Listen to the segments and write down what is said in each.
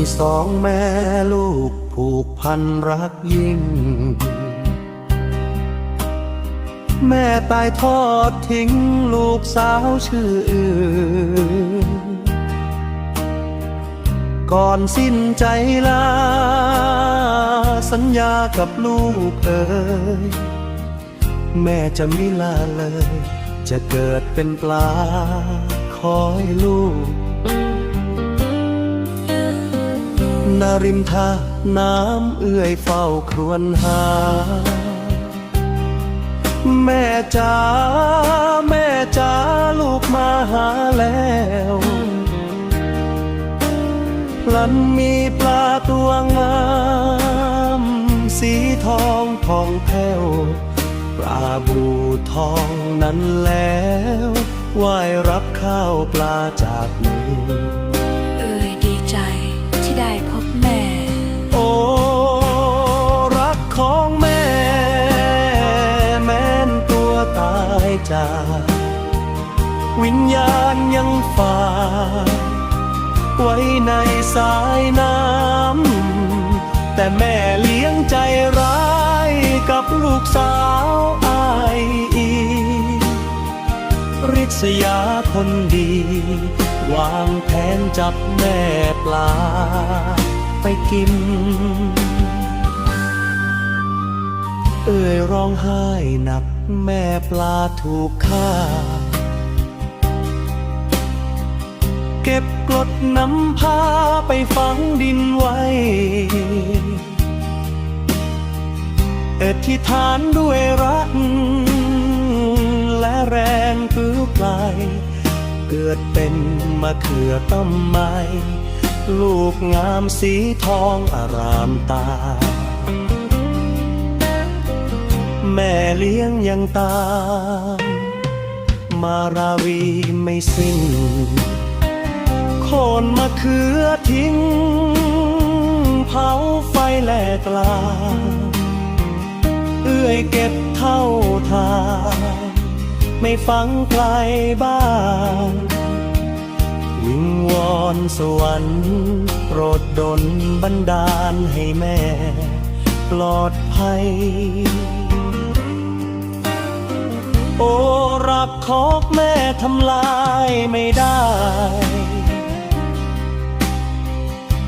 ีสองแม่ลูกผูกพันรักยิ่ง แม่ตายทอดทิ้งลูกสาวชื่ออื่น ก่อนสิ้นใจลา สัญญากับลูกเอ๋ยแม่จะไม่ลาเลย จะเกิดเป็นปลาคอยลูก ริมท่าน้ำเอื้อยเฝ้าครวญหา แม่จ๋าแม่จ๋าลูกมาหาแล้วพลันมีปลาตัวงาม สีทองทองแผ้วปลาบูทองนั้นแล้วไหว้รับข้าวปลาจากมือา วิญญาณยังฝากไว้ในสายน้ำ แต่แม่เลี้ยงใจร้ายกับลูกสาวอายอีริษยาคนดี วางแผนจับแม่ปลาไปกิน เอ่ยร้องไห้หนักแม่ปลาถูกฆ่า เก็บกรดน้ำพาไปฝังดินไว้ เอธิฐานด้วยรัก และแรงปื้อปลายเกิดเป็นมะเขือต้นไม้ ลูกงามสีทองอารามตา แม่เลี้ยงยังตาม มาราวีไม่สิ้นโคนมะเขือทิ้ง เผาไฟแหลกลาเอื้อยเก็บเท่าทานไม่ฟังใครบ้างวิงวอนสวรรค์โปรดดลบันดาลให้แม่ ปลอดภัย โอรักของแม่ทำลายไม่ได้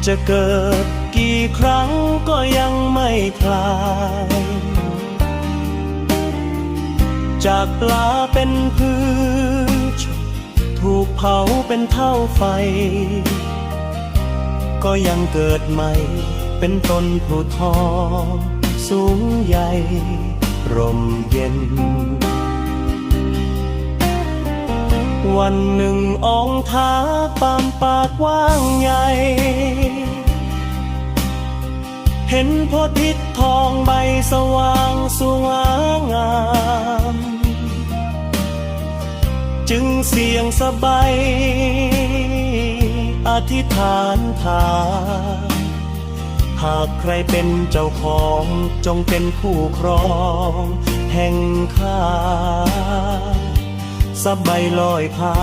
จะเกิดกี่ครั้งก็ยังไม่คลาย จากปลาเป็นพืช ถูกเผาเป็นเท่าไฟ ก็ยังเกิดใหม่เป็นต้นผุทองสูงใหญ่ ร่มเย็น วันหนึ่งอองท้าปามปากว่างใหญ่ เห็นพธิ์ทิศทองใบสว่างสว่างาม จึงเสียงสบายอธิษฐานถามหากใครเป็นเจ้าของจงเป็นผู้ครอง ห่งข้าสบายลอยพา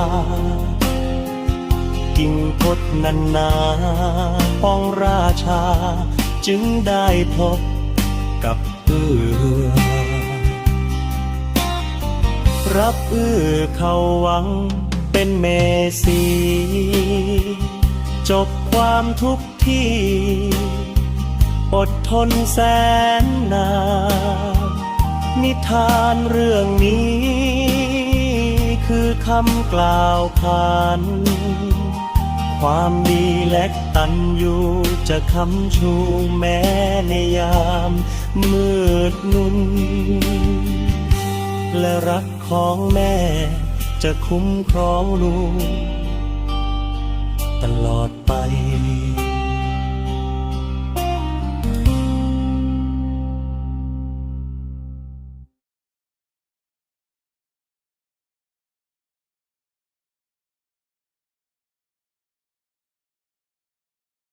กิ่งพดนันนาป้องราชา จึงได้พบกับเอื้อรับเอื้อเขาหวังเป็นเมสี จบความทุกข์ที่ อดทนแสนนาน นิทานเรื่องนี้ คือคำกล่าวขานความดีและตันอยู่จะคำชูแม้ในยามมืดนุน และรักของแม่จะคุ้มครองลูกตลอดไป